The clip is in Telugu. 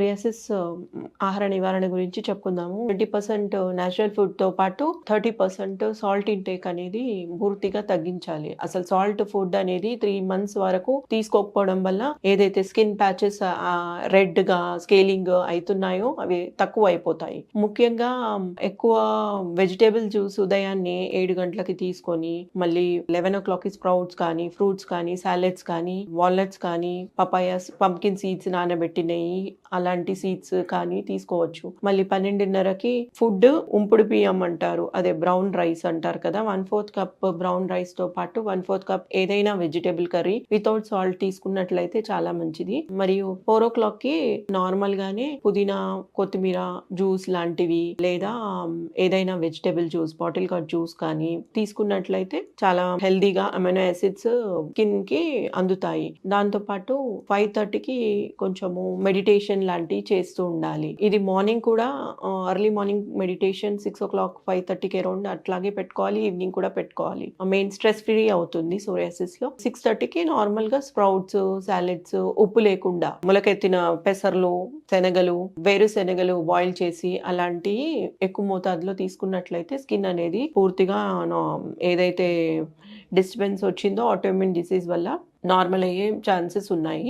సోరియాసిస్ ఆహార నివారణ గురించి చెప్పుకుందాము. ట్వంటీ పర్సెంట్ నేచురల్ ఫుడ్తో పాటు థర్టీ పర్సెంట్ సాల్ట్ ఇంటేక్ అనేది పూర్తిగా తగ్గించాలి. అసలు సాల్ట్ ఫుడ్ అనేది త్రీ మంత్స్ వరకు తీసుకోకపోవడం వల్ల ఏదైతే స్కిన్ ప్యాచెస్ రెడ్గా స్కేలింగ్ అవుతున్నాయో అవి తక్కువ అయిపోతాయి ముఖ్యంగా ఎక్కువ వెజిటేబుల్ జ్యూస్ ఉదయాన్నే ఏడు గంటలకి తీసుకొని మళ్ళీ లెవెన్ ఓ క్లాక్ స్ప్రౌట్స్ కానీ ఫ్రూట్స్ కానీ సాలెడ్స్ కానీ వాల్నట్స్ కానీ పపాయాస్ పంకిన్ సీడ్స్ నానబెట్టినవి అలా అలాంటి సీడ్స్ కానీ తీసుకోవచ్చు. మళ్ళీ పన్నెండున్నరకి ఫుడ్ ఉంపుడు బియ్యం అంటారు. అదే బ్రౌన్ రైస్ అంటారు కదా. వన్ ఫోర్త్ కప్ బ్రౌన్ రైస్తో పాటు వన్ ఫోర్త్ కప్ ఏదైనా వెజిటేబుల్ కర్రీ వితౌట్ సాల్ట్ తీసుకున్నట్లయితే చాలా మంచిది. మరియు ఫోర్ ఓ క్లాక్కి నార్మల్ గానే పుదీనా కొత్తిమీర జ్యూస్ లాంటివి లేదా ఏదైనా vegetable juice bottle cut juice కానీ తీసుకున్నట్లయితే చాలా హెల్దీగా అమైనో యాసిడ్స్ స్కిన్కి అందుతాయి. దాంతో పాటు ఫైవ్ థర్టీకి కొంచెము మెడిటేషన్ లాంటివి చేస్తూ ఉండాలి. ఇది మార్నింగ్ కూడా early morning meditation six o'clock five థర్టీకి అరౌండ్ అట్లాగే పెట్టుకోవాలి ఈవినింగ్ కూడా పెట్టుకోవాలి. మెయిన్ స్ట్రెస్ ఫ్రీ అవుతుంది సోరియాసిస్లో. సిక్స్ థర్టీకి నార్మల్గా స్ప్రౌట్స్ సాలెడ్స్ ఉప్పు లేకుండా మొలకెత్తిన పెసర్లు శనగలు వేరు శనగలు బాయిల్ చేసి అలాంటివి ఎక్కువ మోతాదులో తీసుకున్నట్లయితే స్కిన్ అనేది పూర్తిగా నా- ఏదైతే డిస్టర్బెన్స్ వచ్చిందో ఆటోమిన్ డిసీజ్ వల్ల నార్మల్ అయ్యే ఛాన్సెస్ ఉన్నాయి.